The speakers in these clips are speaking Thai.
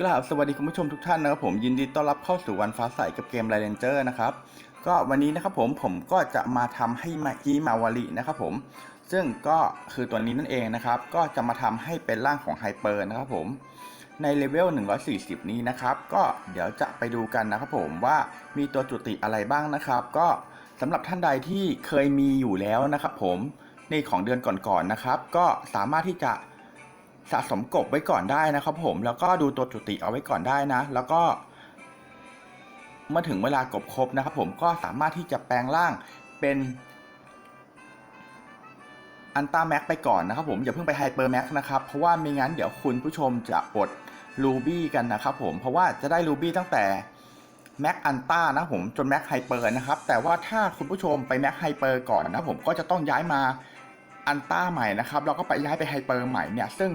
กราบสวัสดีคุณผู้ชมทุกท่านนะครับผมยินดีต้อนรับเข้าสู่วันฟ้าใสกับเกมไรเ n นเจอร์นะครับก็วันนี้นะครับผมผมก็จะมาทำให้มากีมาวารินะครับผมซึ่งก็คือตัวนี้นั่นเองนะครับ ก็จะมาทำให้เป็นร่างของไฮเปอร์นะครับผมในเลเวล 140 นี้นะครับ ก็เดี๋ยวจะไปดูกันนะครับผมว่ามีตัวจุติอะไรบ้างนะครับ ก็สำหรับท่านใดที่เคยมีอยู่แล้วนะครับผมในของเดือนก่อนๆนะครับ ก็สามารถที่จะ สะสมกบไว้ก่อนได้นะครับผมแล้วก็ดูตัวจุติเอาไว้ก่อนได้นะ แล้วก็ เมื่อถึงเวลากบครบนะครับ ผมก็สามารถที่จะแปลงร่างเป็นอันต้าแม็กไปก่อนนะครับผมอย่าเพิ่งไปไฮเปอร์แม็กนะครับเพราะว่าไม่งั้นเดี๋ยวคุณผู้ชมจะอดรูบี้กันนะครับผมเพราะว่าจะได้รูบี้ตั้งแต่แม็กอันต้านะผมจนแม็กไฮเปอร์นะครับแต่ว่าถ้าคุณผู้ชมไปแม็กไฮเปอร์ก่อนนะผมก็จะต้องย้ายมา อันต้าใหม่นะครับแล้วก็ไปย้ายไปไฮเปอร์ใหม่เนี่ย ซึ่ง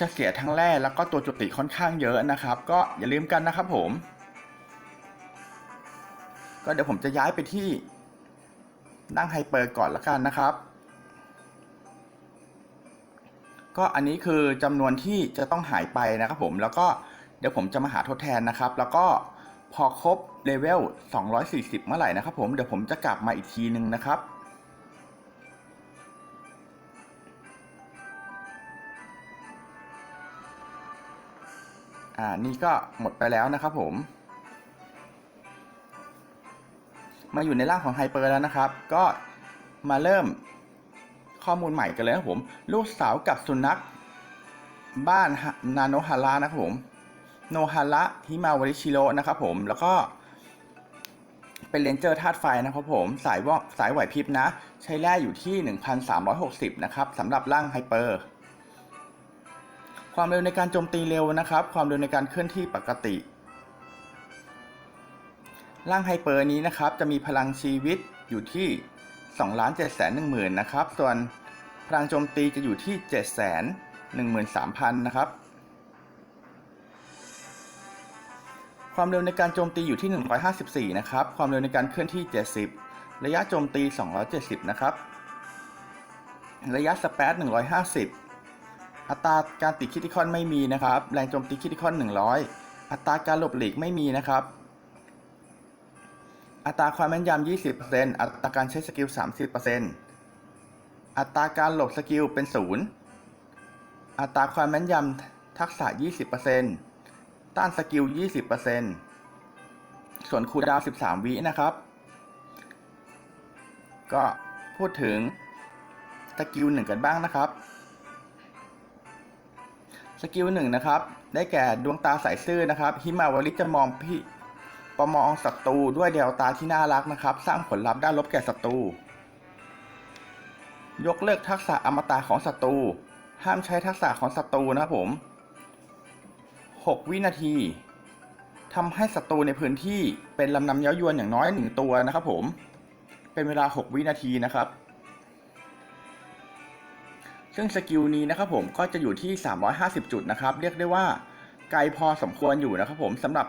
จะเสียทั้งแร่แล้วก็ตัวจุติค่อนข้างเยอะนะครับ ก็อย่าลืมกันนะครับผม ก็เดี๋ยวผมจะย้ายไปที่นั่งไฮเปอร์ก่อนละกันนะครับ ก็อันนี้คือจำนวนที่จะต้องหายไปนะครับผมแล้วก็เดี๋ยวผมจะมาหาทดแทนนะครับ แล้วก็พอครบเลเวล240 เมื่อไหร่นะครับผมเดี๋ยวผมจะกลับมาอีกทีนึงนะครับ อ่านี่ก็หมดไปแล้วนะครับผม มาอยู่ในร่างของไฮเปอร์แล้วนะครับ ก็มาเริ่มข้อมูลใหม่กันเลยนะครับผม ลูกสาวกับสุนัข บ้านนาโนฮาระนะครับผมโนฮาระฮิมาวาริชิโร่นะครับผมแล้วก็เป็นเลนเจอร์ธาตุไฟนะครับผม สายว่าสายไหวพริบนะ ใช้แร่อยู่ที่ 1,360 นะครับสำหรับร่างไฮเปอร์ ความเร็วในการโจมตีเร็วนะครับ ความเร็วในการเคลื่อนที่ปกติ ร่างไฮเปอร์นี้นะครับ จะมีพลังชีวิตอยู่ที่2ล้าน7 1 0 0 0นะครับ ส่วนพลังโจมตีจะอยู่ที่7 1 3 0 0 0นะครับ ความเร็วในการโจมตีอยู่ที่ 154 นะครับ ความเร็วในการเคลื่อนที่ 70 ระยะโจมตี 270 นะครับ ระยะสเปซ150 อัตราการติดคิติคอนไม่มีนะครับ แรงโจมตีคิติคอน 100 อัตราการหลบหลีกไม่มีนะครับ อัตราความแม่นยำ 20%อัตราการใช้สกิล 30%อัตราการหลบสกิลเป็น 0 อัตราความแม่นยำทักษะ 20%ต้านสกิล 20%ส่วนคูดาว 13 วินะครับ ก็พูดถึงสกิลหนึ่งกันบ้างนะครับ สกิลหนึ่งนะครับ ได้แก่ดวงตาใสซื่อนะครับฮิมาวาริจะมองพี่ประมองศัตรูด้วยเดวตาที่น่ารักนะครับ สร้างผลลัพธ์ด้านลบแก่ศัตรู ยกเลิกทักษะอมตะของศัตรู ห้ามใช้ทักษะของศัตรูนะครับผม 6 วินาทีทำให้ศัตรูในพื้นที่เป็นลำนำเย้ายวนอย่างน้อยหนึ่งตัวนะครับผม เป็นเวลา 6 วินาทีนะครับ ซึ่งสกิลนี้นะครับผมก็จะอยู่ที่ 350 จุดนะครับ เรียกได้ว่าไกลพอสมควรอยู่นะครับผมสำหรับ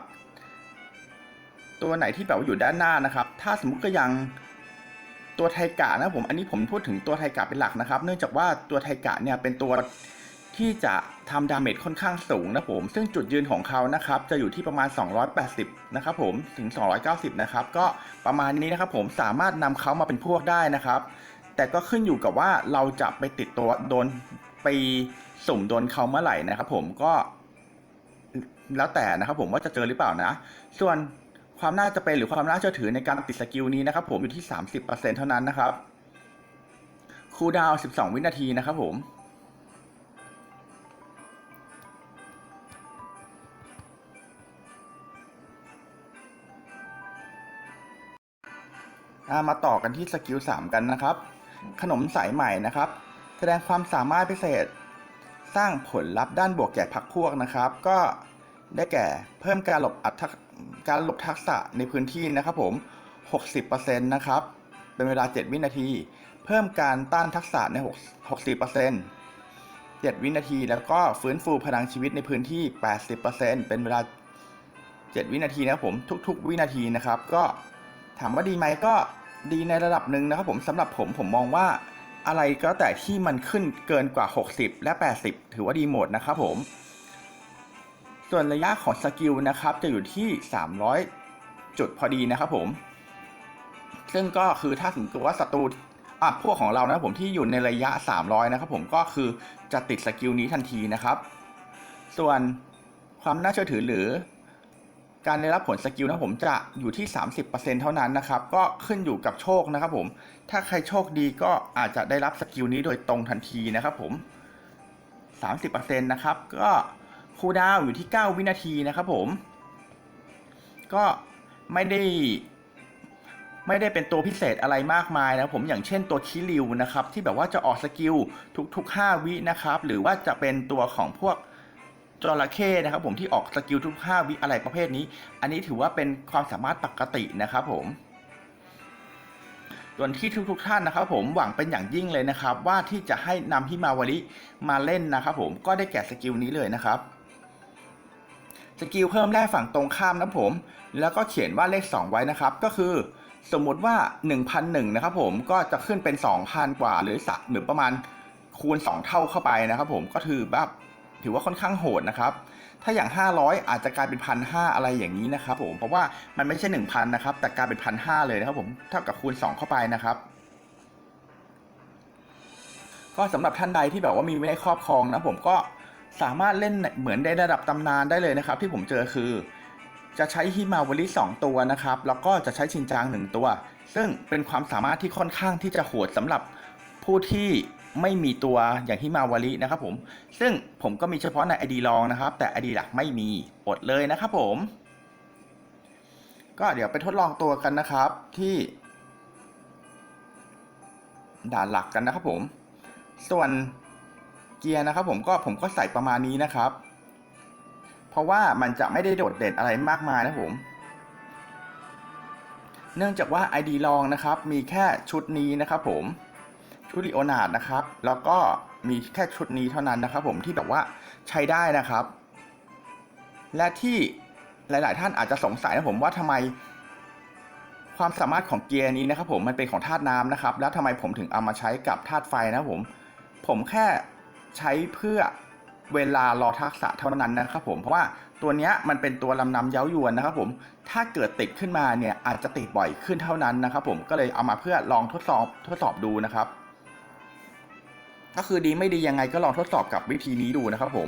ตัวไหนที่แบบว่าอยู่ด้านหน้านะครับ ถ้าสมมุติก็ยังตัวไทกะนะผมอันนี้ผมพูดถึงตัวไทกะเป็นหลักนะครับ เนื่องจากว่าตัวไทกะเนี่ยเป็นตัวที่จะทำดาเมจค่อนข้างสูงนะผม ซึ่งจุดยืนของเขานะครับ จะอยู่ที่ประมาณ 280 นะครับผม ถึง 290 นะครับ ก็ประมาณนี้นะครับผม สามารถนำเขามาเป็นพวกได้นะครับ แต่ก็ขึ้นอยู่กับว่าเราจะไปติดตัวโดนไปสุ่มโดนเขาเมื่อไหร่นะครับผมก็แล้วแต่นะครับผมว่าจะเจอหรือเปล่านะ ส่วนความน่าจะเป็นหรือความน่าเชื่อถือในการติดสกิลนี้นะครับผมอยู่ที่ 30%เท่านั้นนะครับคูดาวน์12 วินาทีนะครับผม มาต่อกันที่สกิล 3 กันนะครับ ขนมสายใหม่นะครับ แสดงความสามารถพิเศษ สร้างผลลัพธ์ด้านบวกแก่พรรคพวกนะครับ ก็ได้แก่เพิ่มการหลบอัตการหลบทักษะในพื้นที่นะครับผม 60%นะครับ เป็นเวลา 7 วินาที เพิ่มการต้านทักษะใน 60% 7 วินาที แล้วก็ฟื้นฟูพลังชีวิตในพื้นที่ 80%เป็นเวลา 7 วินาทีนะครับผมทุก ๆ วินาทีนะครับ ก็ถามว่าดีไหมก็ ดีในระดับหนึ่งนะครับผมสำหรับผมผมมองว่าอะไรก็แต่ที่มันขึ้นเกินกว่า 60 และ 80 ถือว่าดีหมดนะครับผม ส่วนระยะของสกิลนะครับจะอยู่ที่ 300 จุดพอดีนะครับผม ซึ่งก็คือถ้าสมมติว่าศัตรูอะพวกของเรานะผมที่อยู่ในระยะ 300 นะครับผมก็คือจะติดสกิลนี้ทันทีนะครับ ส่วนความน่าเชื่อถือหรือ การได้รับผลสกิลนะผมจะอยู่ที่ 30%เท่านั้นนะครับ ก็ขึ้นอยู่กับโชคนะครับผม ถ้าใครโชคดีก็อาจจะได้รับสกิลนี้โดยตรงทันทีนะครับผม 30%นะครับ ก็คูดาวอยู่ที่ 9 วินาทีนะครับผม ก็ไม่ได้ ไม่ได้เป็นตัวพิเศษอะไรมากมายนะผมอย่างเช่นตัวคิริวนะครับ ที่แบบว่าจะออกสกิลทุกๆ 5 วินะครับ หรือว่าจะเป็นตัวของพวก จระเข้นะครับผมที่ออกสกิลทุก5วิอะไรประเภทนี้ อันนี้ถือว่าเป็นความสามารถปกตินะครับผมส่วนที่ทุกๆท่านนะครับผมหวังเป็นอย่างยิ่งเลยนะครับ ว่าที่จะให้นำฮิมาวาริมาเล่นนะครับผมก็ได้แก่สกิลนี้เลยนะครับสกิลเพิ่มแร่ฝั่งตรงข้ามนะผม แล้วก็เขียนว่าเลข 2 ไว้นะครับ ก็คือสมมติว่า 1,001นะครับผมก็จะขึ้นเป็น 2,000 กว่าหรือสักหรือประมาณคูณ 2 เท่าเข้าไปนะครับผมก็ถือแบบ ถือว่าค่อนข้างโหดนะครับถ้าอย่าง 500 อาจจะกลายเป็นพันห้าอะไรอย่างนี้นะครับผมเพราะว่ามันไม่ใช่ 1,000นะครับแต่กลายเป็นพันห้าเลยนะครับผมเท่ากับคูณ 2 เข้าไปนะครับก็สำหรับท่านใดที่แบบว่ามีไว้ในครอบครองนะผมก็สามารถเล่นเหมือนในระดับตำนานได้เลยนะครับ ที่ผมเจอคือ จะใช้ฮิมาวาริ2ตัวนะครับ แล้วก็จะใช้ชินจาง1ตัว ซึ่งเป็นความสามารถที่ค่อนข้างที่จะโหดสำหรับผู้ที่ ไม่มีตัวอย่างฮิมาวารินะครับผม ซึ่งผมก็มีเฉพาะใน ID รองนะครับ แต่ ID หลักไม่มีอดเลยนะครับผม ก็เดี๋ยวไปทดลองตัวกันนะครับที่ ด่านหลักกันนะครับผม ส่วนเกียร์นะครับผมก็ผมก็ใส่ประมาณนี้นะครับ เพราะว่ามันจะไม่ได้โดดเด่นอะไรมากมายนะผม เนื่องจากว่า ID ลองนะครับ มีแค่ชุดนี้นะครับผม ชุดลิโอนาร์ดนะครับ แล้วก็มีแค่ชุดนี้เท่านั้นนะครับผมที่แบบว่าใช้ได้นะครับ และที่หลาย ๆ ท่านอาจจะสงสัยนะผมว่าทำไม ความสามารถของเกียร์นี้นะครับ ผมมันเป็นของธาตุน้ำนะครับ แล้วทำไมผมถึงเอามาใช้กับธาตุไฟนะผม ผมแค่ใช้เพื่อเวลารอทักษะเท่านั้นนะครับผมเพราะว่าตัวนี้มันเป็นตัวลำนำเย้ายวนนะครับผมถ้าเกิดติดขึ้นมาเนี่ยอาจจะติดบ่อยขึ้นเท่านั้นนะครับผมก็เลยเอามาเพื่อลองทดสอบทดสอบดูนะครับ ก็คือดีไม่ดียังไงก็ลองทดสอบกับวิธีนี้ดูนะครับผม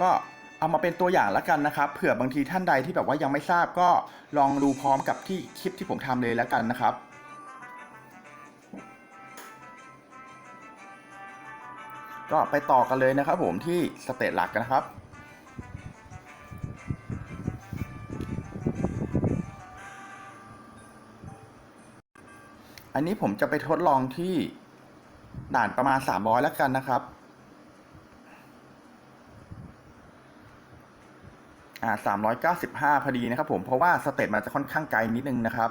ก็เอามาเป็นตัวอย่างแล้วกันนะครับ เผื่อบางทีท่านใดที่แบบว่ายังไม่ทราบก็ลองดูพร้อมกับที่คลิปที่ผมทำเลยแล้วกันนะครับก็ไปต่อกันเลยนะครับผมที่สเตจหลักกันนะครับ อันนี้ผมจะไปทดลองที่ด่านประมาณ300แล้วกันนะครับ อ่า395พอดีนะครับผม เพราะว่าสเตตมันจะค่อนข้างไกลนิดนึงนะครับ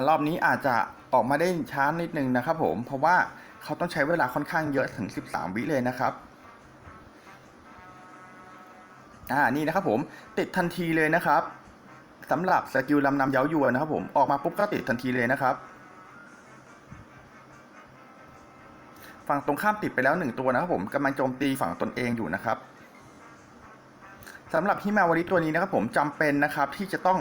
ารอบนี้อาจจะออกมาได้ช้านิดนึงนะครับผม เพราะว่าเขาต้องใช้เวลาค่อนข้างเยอะถึง 13 วิเลยนะครับอ่านี่นะครับผมติดทันทีเลยนะครับสำหรับสกิลลำนำเย้ายวนนะครับผมออกมาปุ๊บก็ติดทันทีเลยนะครับ ฝั่งตรงข้ามติดไปแล้วหนึ่งตัวนะครับผมกำลังโจมตีฝั่งตนเองอยู่นะครับสำหรับฮิมาวาริตัวนี้นะครับผมจำเป็นนะครับที่จะต้อง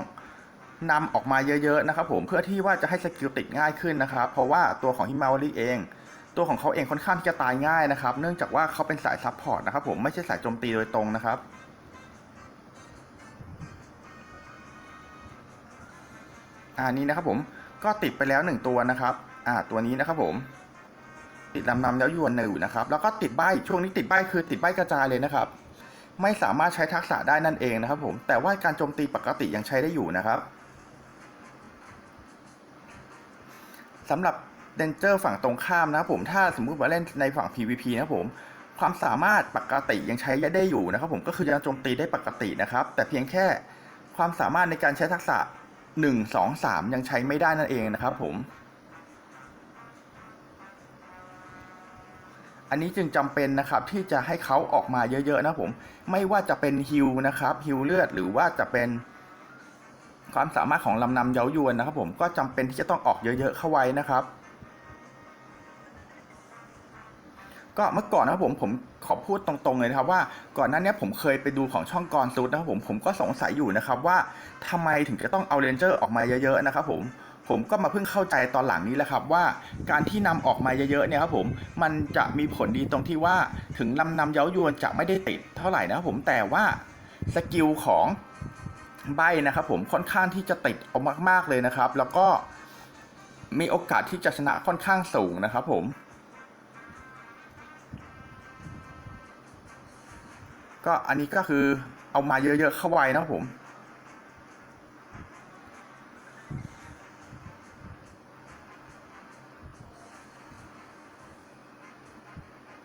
นำออกมาเยอะๆนะครับผมเพื่อที่ว่าจะให้สกิลติดง่ายขึ้นนะครับ เพราะว่าตัวของฮิมาวาริเอง ตัวของเขาเองค่อนข้างที่จะตายง่ายนะครับ เนื่องจากว่าเขาเป็นสายซับพอร์ตนะครับผมไม่ใช่สายโจมตีโดยตรงนะครับอ่านี้นะครับผมก็ติดไปแล้วหนึ่งตัวนะครับอ่าตัวนี้นะครับผมติดลำนำแล้วยวนอยู่งนะครับ แล้วก็ติดใบช่วงนี้ติดใบคือติดใบกระจายเลยนะครับ ไม่สามารถใช้ทักษะได้นั่นเองนะครับผมแต่ว่าการโจมตีปกติยังใช้ได้อยู่นะครับ สำหรับเดนเจอร์ฝั่งตรงข้ามนะครับผมถ้าสมมุติว่าเล่นในฝั่ง PVP นะครับผมความสามารถปกติยังใช้ได้อยู่นะครับผมก็คือยังโจมตีได้ปกตินะครับ แต่เพียงแค่ความสามารถในการใช้ทักษะ 1 2 3 ยังใช้ไม่ได้นั่นเองนะครับผม อันนี้จึงจำเป็นนะครับที่จะให้เขาออกมาเยอะๆนะผม ไม่ว่าจะเป็นฮิลนะครับฮิลเลือดหรือว่าจะเป็น ความสามารถของลำนำเย้ายวนนะครับ ผมก็จำเป็นที่จะต้องออกเยอะๆเข้าไว้นะครับ ก็เมื่อก่อนนะครับผมผมขอพูดตรงๆเลยนะครับ ว่าก่อนหน้านี้ผมเคยไปดูของช่องกรซูดนะครับผมผมก็สงสัยอยู่นะครับ ว่าทำไมถึงจะต้องเอาเรนเจอร์ออกมาเยอะๆนะครับ ผมผมก็มาเพิ่งเข้าใจตอนหลังนี้แหละครับว่าการที่นำออกมาเยอะๆเนี่ยครับผมมันจะมีผลดีตรงที่ว่าถึงลำนำเย้ายวนจะไม่ได้ติดเท่าไหร่นะครับผมแต่ว่าสกิลของ ใบนะครับผมค่อนข้างที่จะติดเอามาก ๆเลยนะครับ แล้วก็มีโอกาสที่จะชนะค่อนข้างสูงนะครับผม ก็อันนี้ก็คือเอามาเยอะๆเข้าไว้นะผม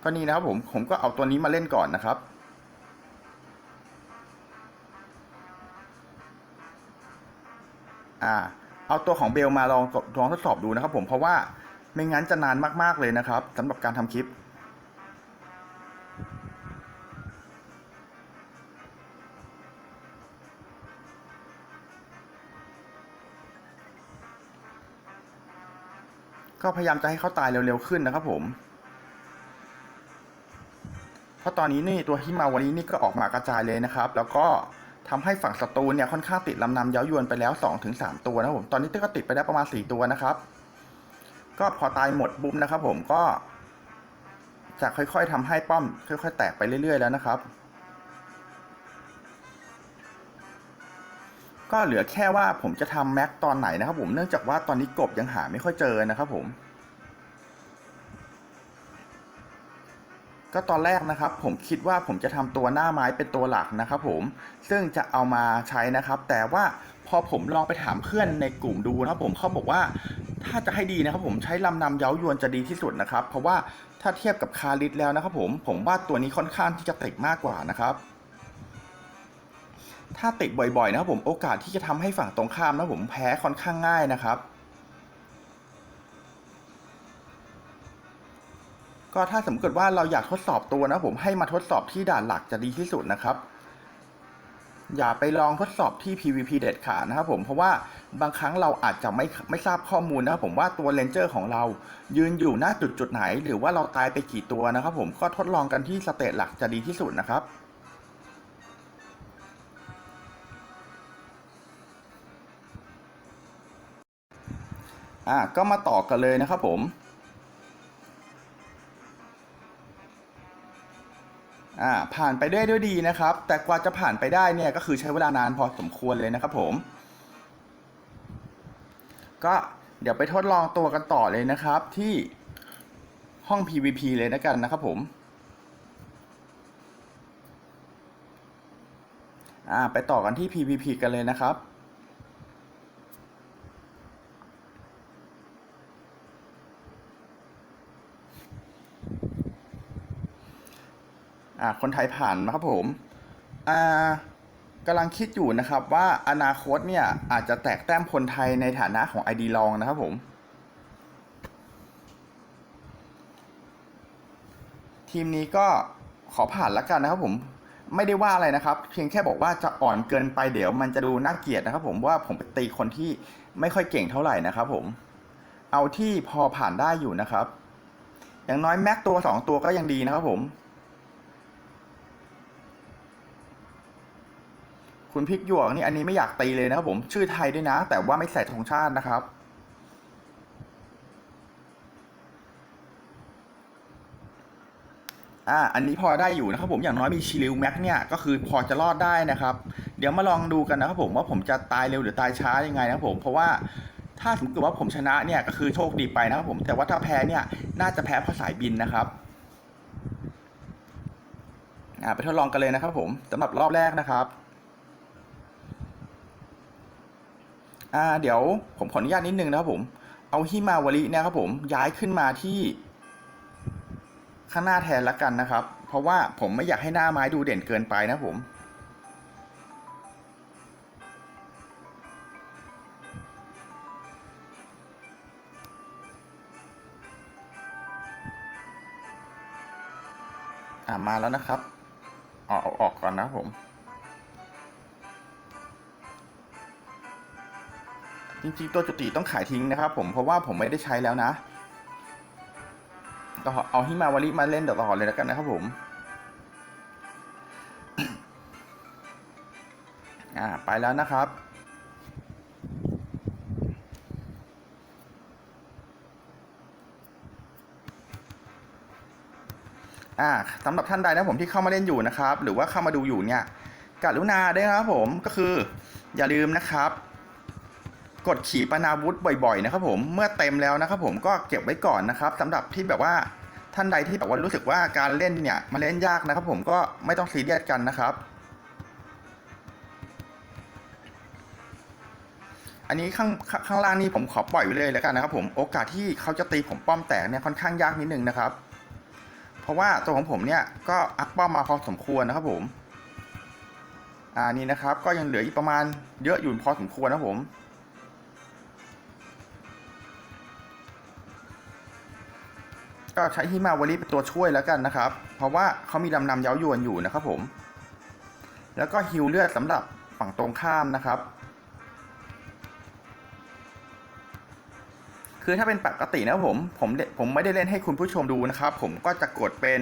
ก็นี่นะครับผมผมก็เอาตัวนี้มาเล่นก่อนนะครับ เอาตัวของเบลมาลองลองทดสอบดูนะครับ ผมเพราะว่าไม่งั้นจะนานมากๆเลยนะครับสำหรับการทำคลิป ก็พยายามจะให้เขาตายเร็วๆขึ้นนะครับ ผมเพราะตอนนี้นี่ตัวฮิมาวันนี้นี่ก็ออกมากระจายเลยนะครับ แล้วก็ ทำให้ฝั่งศัตรูเนี่ยค่อนข้างติดลำนำเย้ายวนไปแล้ว 2-3 ตัวนะครับผม ตอนนี้ก็ติดไปได้ประมาณ 4 ตัวนะครับ ก็พอตายหมดปุ๊บนะครับ ผมก็จะค่อย ๆทำให้ป้อม ค่อย ๆ แตกไปเรื่อย ๆ แล้วนะครับ ก็เหลือแค่ว่าผมจะทำแม็กตอนไหนนะครับ ผม เนื่องจากว่าตอนนี้กบยังหาไม่ค่อยเจอนะครับ ผม ก็ตอนแรกนะครับผมคิดว่าผมจะทำตัวหน้าไม้เป็นตัวหลักนะครับผมซึ่งจะเอามาใช้นะครับ แต่ว่าพอผมลองไปถามเพื่อนในกลุ่มดูนะครับผมเขาบอกว่าถ้าจะให้ดีนะครับผมใช้ลำนำเย้ายวนจะดีที่สุดนะครับ เพราะว่าถ้าเทียบกับคาริสแล้วนะครับผมผมว่าตัวนี้ค่อนข้างที่จะติดมากกว่านะครับถ้าติดบ่อยๆนะครับผมโอกาสที่จะทำให้ฝั่งตรงข้ามนะผมแพ้ค่อนข้างง่ายนะครับ ก็ถ้าสมมติว่าเราอยากทดสอบตัวนะผมให้มาทดสอบที่ด่านหลักจะดีที่สุดนะครับ อย่าไปลองทดสอบที่ PVP เด็ดขาดนะครับผมเพราะว่าบางครั้งเราอาจจะไม่ไม่ทราบข้อมูลนะครับผมว่าตัวเลนเจอร์ของเรายืนอยู่หน้าจุดจุดไหน หรือว่าเราตายไปกี่ตัวนะครับผมก็ทดลองกันที่สเตจหลักจะดีที่สุดนะครับอะก็มาต่อกันเลยนะครับผม อ่าผ่านไปได้ด้วยดีนะครับ แต่กว่าจะผ่านไปได้เนี่ยก็คือใช้เวลานานพอสมควรเลยนะครับผม ก็เดี๋ยวไปทดลองตัวกันต่อเลยนะครับที่ห้อง PVP เลยนะกันนะครับผมอ่าไปต่อกันที่ PVP กันเลยนะครับ อ่าคนไทยผ่านนะครับผมอ่ากำลังคิดอยู่นะครับว่าอนาคตเนี่ยอาจจะแตกแต้มคนไทยในฐานะของ ID ลองนะครับผม ทีมนี้ก็ขอผ่านล้วกันนะครับผมไม่ได้ว่าอะไรนะครับ เพียงแค่บอกว่าจะอ่อนเกินไปเดี๋ยวมันจะดูน่าเกลียดนะครับผมว่าผมไปตีคนที่ไม่ค่อยเก่งเท่าไหร่นะครับผม เอาที่พอผ่านได้อยู่นะครับ อย่างน้อยแม็กตัวสองตัวก็ยังดีนะครับผม คุณพริกหยวกนี่อันนี้ไม่อยากตีเลยนะครับผมชื่อไทยด้วยนะ แต่ว่าไม่ใส่ธงชาตินะครับ อ่าอันนี้พอได้อยู่นะครับผมอย่างน้อยมีชิลิวแม็กเนี่ยก็คือพอจะรอดได้นะครับ เดี๋ยวมาลองดูกันนะครับผมว่าผมจะตายเร็วหรือตายช้ายังไงนะครับผมเพราะว่าถ้าสมมติว่าผมชนะเนี่ยก็คือโชคดีไปนะครับผมแต่ว่าถ้าแพ้เนี่ยน่าจะแพ้เพราะสายบินนะครับอ่าไปทดลองกันเลยนะครับผมสำหรับรอบแรกนะครับ อ่าเดี๋ยวผมขออนุญาตนิดนึงนะครับผม เอาฮิมาวารินี่ยครับผมย้ายขึ้นมาที่ ข้างหน้าแทนละกันนะครับ เพราะว่าผมไม่อยากให้หน้าไม้ดูเด่นเกินไปนะผมอ่ามาแล้วนะครับ เอาอออกก่อนนะผม จริงๆตัวจุติต้องขายทิ้งนะครับผมเพราะว่าผมไม่ได้ใช้แล้วนะก็เอาฮิมาวาริมาเล่นต่อเลยแล้วกันนะครับผมอ่าไปแล้วนะครับอ่าสำหรับท่านใดนะผมที่เข้ามาเล่นอยู่นะครับ หรือว่าเข้ามาดูอยู่เนี่ยกรุณาได้นะครับผมก็คืออย่าลืมนะครับ กดขีปนาวุธบ่อยๆนะครับผมเมื่อเต็มแล้วนะครับผมก็เก็บไว้ก่อนนะครับสำหรับที่แบบว่าท่านใดที่แบบว่ารู้สึกว่าการเล่นเนี่ยมันเล่นยากนะครับ ผมก็ไม่ต้องซีเรียสกันนะครับ อันนี้ข้างข้างข้างล่างนี่ผมขอปล่อยไว้เลยแล้วกันนะครับ ผมโอกาสที่เขาจะตีผมป้อมแตกเนี่ยค่อนข้างยากนิดนึงนะครับ เพราะว่าตัวของผมเนี่ยก็อัพป้อมมาพอสมควรนะครับผมอ่านี่นะครับก็ยังเหลืออีกประมาณเยอะอยู่พอสมควรนะครับผม ก็ใช้ฮิมาวารีเป็นตัวช่วยแล้วกันนะครับ เพราะว่าเขามีลำนำเย้ายวนอยู่นะครับผม แล้วก็ฮิวเลือดสำหรับฝั่งตรงข้ามนะครับ คือถ้าเป็นปกตินะผมผมผมไม่ได้เล่นให้คุณผู้ชมดูนะครับ ผมก็จะกดเป็น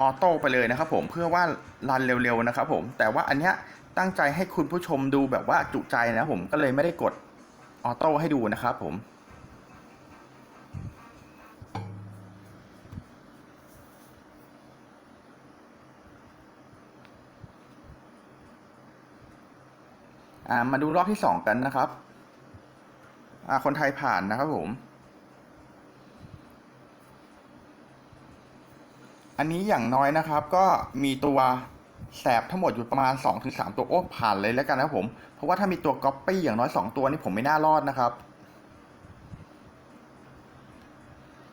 ออโต้ไปเลยนะครับผมเพื่อว่ารันเร็วๆนะครับผมแต่ว่าอันเนี้ยตั้งใจให้คุณผู้ชมดูแบบว่าจุใจนะผมก็เลยไม่ได้กดออโต้ให้ดูนะครับผม อ่ามาดูรอบที่สองกันนะครับ อ่าคนไทยผ่านนะครับผม อันนี้อย่างน้อยนะครับ ก็มีตัวแสบทั้งหมดอยู่ประมาณ 2-3ถึงตัวโอ้ผ่านเลยแล้วกันนะผม เพราะว่าถ้ามีตัวก๊อปปี้อย่างน้อย 2 ตัวนี่ผมไม่น่ารอดนะครับ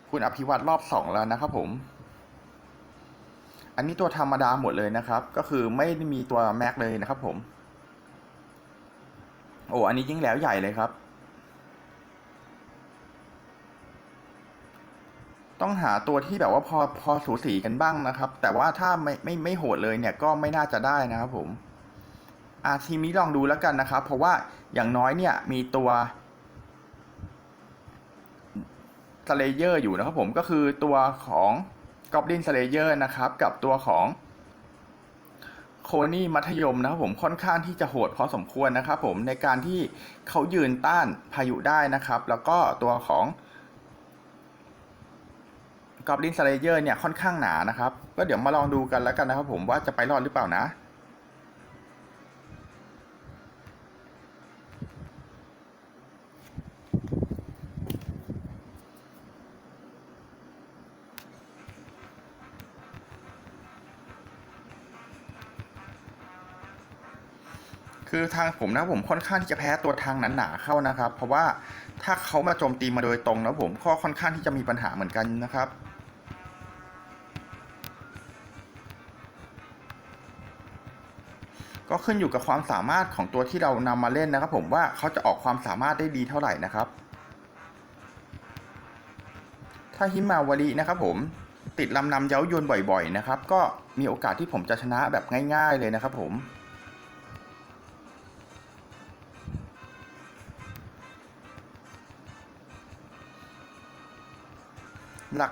คุณอภิวัตรรอบ 2 แล้วนะครับผม อันนี้ตัวธรรมดาหมดเลยนะครับ ก็คือไม่มีตัวแม็กเลยนะครับผม โอ้อันนี้ยิ่งแล้วใหญ่เลยครับ ต้องหาตัวที่แบบว่าพอพอสูสีกันบ้างนะครับ แต่ว่าถ้าไม่ไม่ไม่โหดเลยเนี่ยก็ไม่น่าจะได้นะครับผมอาทีมนี้ลองดูแล้วกันนะครับ เพราะว่าอย่างน้อยเนี่ยมีตัวสเลเยอร์อยู่นะครับผมก็คือตัวของกอบลินสเลเยอร์นะครับ กับตัวของ โคนี่มัธยมนะครับผมค่อนข้างที่จะโหดพอสมควรนะครับผมในการที่เขายืนต้านพายุได้นะครับ แล้วก็ตัวของกอบลินสเลเยอร์เนี่ยค่อนข้างหนานะครับ ก็เดี๋ยวมาลองดูกันแล้วกันนะครับผมว่าจะไปรอดหรือเปล่านะ ทางผมนะผมค่อนข้างที่จะแพ้ตัวทางหนาๆเข้านะครับ เพราะว่าถ้าเขามาโจมตีมาโดยตรงนะผมก็ค่อนข้างที่จะมีปัญหาเหมือนกันนะครับก็ขึ้นอยู่กับความสามารถของตัวที่เรานำมาเล่นนะครับ ผมว่าเขาจะออกความสามารถได้ดีเท่าไหร่นะครับ ถ้าฮิมาวารีนะครับ ผมติดลำนำเย้ายวนบ่อย ๆ นะครับ ก็มีโอกาสที่ผมจะชนะแบบง่าย ๆ เลยนะครับ ผม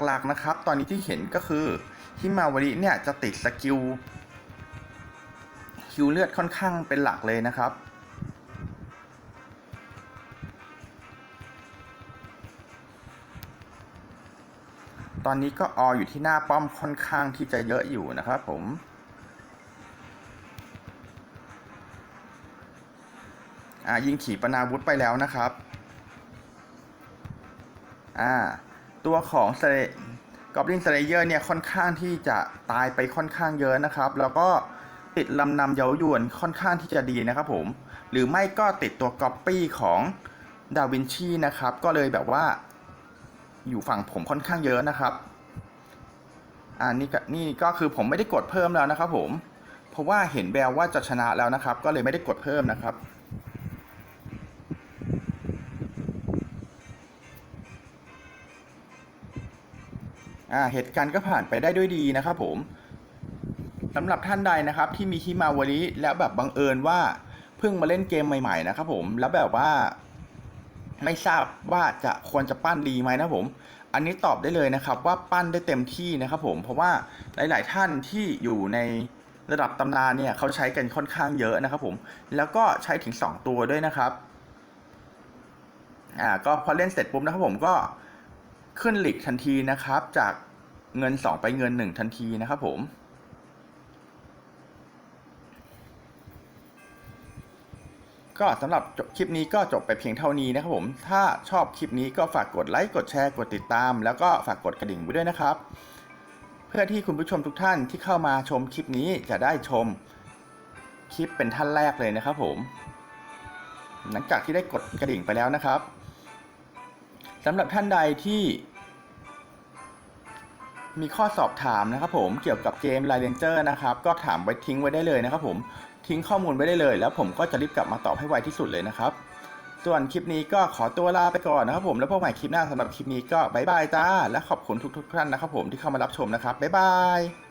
หลักๆนะครับ ตอนนี้ที่เห็นก็คือฮิมาวริเนี่ยจะติดสกิลคิวเลือดค่อนข้างเป็นหลักเลยนะครับ ตอนนี้ก็ออยู่ที่หน้าป้อมค่อนข้างที่จะเยอะอยู่นะครับผมอ่ายิงขีปนาวุธไปแล้วนะครับ อ่า ตัวของเซกอบลินสเลเยอร์เนี่ยค่อนข้างที่จะตายไปค่อนข้างเยอะนะครับ แล้วก็ติดลำนำเย้ายวนค่อนข้างที่จะดีนะครับผม หรือไม่ก็ติดตัวก๊อปปี้ของดาวินชีนะครับ ก็เลยแบบว่า อยู่ฝั่งผมค่อนข้างเยอะนะครับอ่านี่ก็นี่ก็คือผมไม่ได้กดเพิ่มแล้วนะครับผม เพราะว่าเห็นแววว่าจะชนะแล้วนะครับ ก็เลยไม่ได้กดเพิ่มนะครับ เหตุการณ์ก็ผ่านไปได้ด้วยดีนะครับผมสำหรับท่านใดนะครับที่มีฮิมาวาริแล้วแบบบังเอิญว่าเพิ่งมาเล่นเกมใหม่ ๆ นะครับผมแล้วแบบว่า ไม่ทราบว่าจะควรจะปั้นดีไหมนะผม อันนี้ตอบได้เลยนะครับ ว่าปั้นได้เต็มที่นะครับผมเพราะว่าหลาย ๆ ท่านที่อยู่ในระดับตำนานเนี่ยเขาใช้กันค่อนข้างเยอะนะครับผม แล้วก็ใช้ถึง 2 ตัวด้วยนะครับ อ่าก็พอเล่นเสร็จปุ๊บนะครับผมก็ ขึ้นหลีกทันทีนะครับ จากเงิน 2 ไปเงิน 1 ทันทีนะครับผม ก็สำหรับจบคลิปนี้ก็จบไปเพียงเท่านี้นะครับผม ถ้าชอบคลิปนี้ก็ฝากกดไลค์กดแชร์กดติดตาม แล้วก็ฝากกดกระดิ่งไว้ด้วยนะครับ เพื่อที่คุณผู้ชมทุกท่านที่เข้ามาชมคลิปนี้จะได้ชมคลิปเป็นท่านแรกเลยนะครับผม หลังจากที่ได้กดกระดิ่งไปแล้วนะครับ สำหรับท่านใดที่ มีข้อสอบถามนะครับผมเกี่ยวกับเกม l i เ e นเจอร์นะครับ ก็ถามไว้ทิ้งไว้ได้เลยนะครับผมทิ้งข้อมูลไว้ได้เลย แล้วผมก็จะรีบกลับมาตอบให้ไวที่สุดเลยนะครับ ส่วนคลิปนี้ก็ขอตัวลาไปก่อนนะครับผมแล้วพบใหม่คลิปหน้าสำหรับคลิปนี้ก็บายบายจ้าและขอบคุณทุกๆท่านนะครับผมที่เข้ามารับชมนะครับบ๊ายบาย